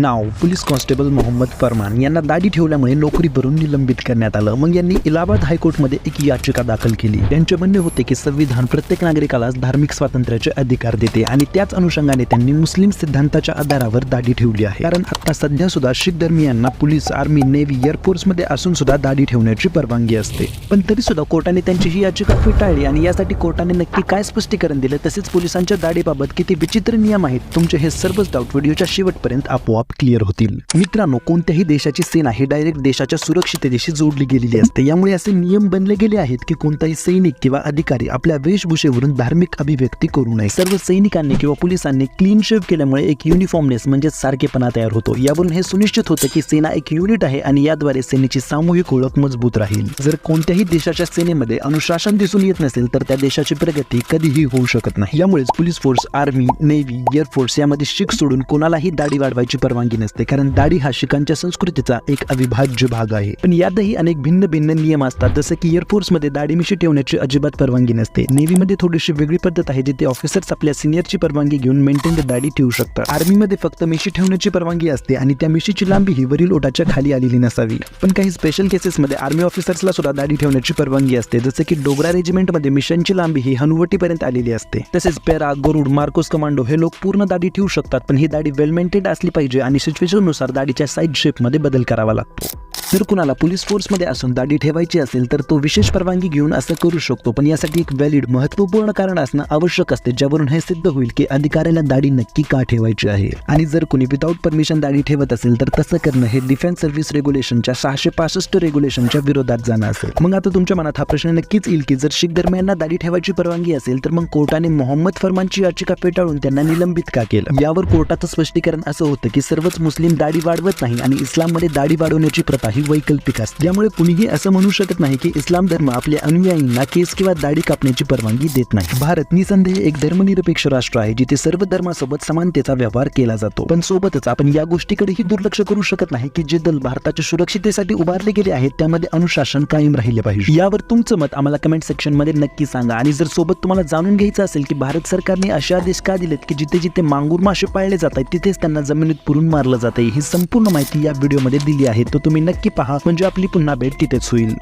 नाव police constable Mohammad Farman यांना दाढी ठेवल्यामुळे नोकरीवरून निलंबित करण्यात आलं. मग यांनी इलाहाबाद हायकोर्टमध्ये एक याचिका दाखल केली. त्यांचे म्हणणे होते की संविधान प्रत्येक नागरिकाला धार्मिक स्वातंत्र्याचे अधिकार देते आणि त्याच अनुषंगाने त्यांनी मुस्लिम सिद्धांताच्या आधारावर दाढी ठेवली आहे. कारण आता सध्या सुद्धा शीख धर्मियांना पोलीस आर्मी नेव्ही एअरफोर्समध्ये असून सुद्धा दाढी ठेवण्याची परवानगी असते. पण तरी सुद्धा कोर्टाने त्यांची ही याचिका फेटाळली आणि यासाठी कोर्टाने नक्की काय स्पष्टीकरण दिलं तसेच पोलिसांच्या दाढीबाबत किती विचित्र नियम आहेत तुमचे हे सर्वच डाऊट व्हिडिओच्या शेवटपर्यंत आपोआप क्लिअर होतील. मित्रांनो कोणत्याही देशाची सेना ही डायरेक्ट देशाच्या सुरक्षिततेशी जोडली गेलेली असते. यामुळे असे नियम बनले गेले आहेत की कोणताही सैनिक किंवा अधिकारी आपल्या वेशभूषेवरून धार्मिक अभिव्यक्ती करू नये. सर्व सैनिकांनी किंवा पोलिसांनी क्लीन शेव केल्यामुळे एक युनिफॉर्मनेस म्हणजे सारखेपणा तयार होतो. यावरून हे सुनिश्चित होतं की सेना एक युनिट आहे आणि याद्वारे सेनेची सामूहिक ओळख मजबूत राहील. जर कोणत्याही देशाच्या सेनेमध्ये अनुशासन दिसून येत नसेल तर त्या देशाची प्रगती कधीही होऊ शकत नाही. यामुळेच police force army navy air force यामध्ये शीख सोडून कोणालाही दाढी वाढवायची परवानगी नसते कारण दाढी हा शिखांच्या संस्कृतीचा एक अविभाज्य भाग आहे. पण यातही अनेक भिन्न भिन्न नियम असतात जसं की एअरफोर्समध्ये दाढी मिशी ठेवण्याची अजिबात परवानगी नसते. नेव्हीमध्ये थोडीशी वेगळी पद्धत आहे जिथे ऑफिसर्स आपल्या सिनियरची परवानगी घेऊन मेंटेन दाढी ठेवू शकतात. आर्मीमध्ये फक्त मिशी ठेवण्याची परवानगी असते आणि त्या मिशीची लांबी ही वरील ओटाच्या खाली आलेली नसावी. पण काही स्पेशल केसेसमध्ये आर्मी ऑफिसर्सला सुद्धा दाढी ठेवण्याची परवानगी असते जसे की डोगरा रेजिमेंटमध्ये मिशनची लांबी ही हनुवटीपर्यंत आलेली असते. तसेच पेरा गरुड मार्कोस कमांडो हे लोक पूर्ण दाढी ठेवू शकतात पण ही दाढी वेल मेंटेड असली पाहिजे. पाहिजे आणि सिच्युएशननुसार दाढीच्या साईड शेपमध्ये बदल करावा लागतो. जर कुणाला पोलीस फोर्समध्ये असून दाढी ठेवायची असेल तर तो विशेष परवानगी घेऊन असं करू शकतो. पण यासाठी एक व्हॅलिड महत्त्वपूर्ण कारण असणं आवश्यक असते ज्यावरून हे सिद्ध होईल की अधिकाऱ्याला दाढी नक्की का ठेवायची आहे. आणि जर कुणी विदाऊट परमिशन दाढी ठेवत असेल तर तसं करणं हे डिफेन्स सर्व्हिस रेग्युलेशनच्या सहाशे पासष्ट रेग्युलेशनच्या विरोधात जाणं असेल. मग आता तुमच्या मनात हा प्रश्न नक्कीच येईल की जर शीख धर्मियांना दाढी ठेवायची परवानगी असेल तर मग कोर्टाने मोहम्मद फरमानची याचिका फेटाळून त्यांना निलंबित का केलं? यावर कोर्टाचं स्पष्टीकरण असं होतं की सर्वच मुस्लिम दाढी वाढवत नाही आणि इस्लाममध्ये दाढी वाढवण्याची प्रथा ही वैकल्पिक असते. ज्यामुळे कुणीही असं म्हणू शकत नाही की इस्लाम धर्म आपल्या अनुयायींना केस किंवा दाढी कापण्याची परवानगी देत नाही. भारत निसंदेह एक धर्मनिरपेक्ष राष्ट्र आहे जिथे सर्व धर्मासोबत समानतेचा व्यवहार केला जातो. पण सोबतच आपण या गोष्टीकडेही दुर्लक्ष करू शकत नाही की जे दल भारताच्या सुरक्षितेसाठी उभारले गेले आहेत त्यामध्ये अनुशासन कायम राहिले पाहिजे. यावर तुमचं मत आम्हाला कमेंट सेक्शनमध्ये नक्की सांगा. आणि जर सोबत तुम्हाला जाणून घ्यायचं असेल की भारत सरकारने असे आदेश का दिलेत की जिथे जिथे मांगूर मासे पाळले जात आहेत तिथेच त्यांना जमिनीत पुरून मारलं जात आहे ही संपूर्ण माहिती या व्हिडिओमध्ये दिली आहे. तर तुम्ही नक्की पहा म्हणजे आपली पुन्हा भेट तिथेच होईल.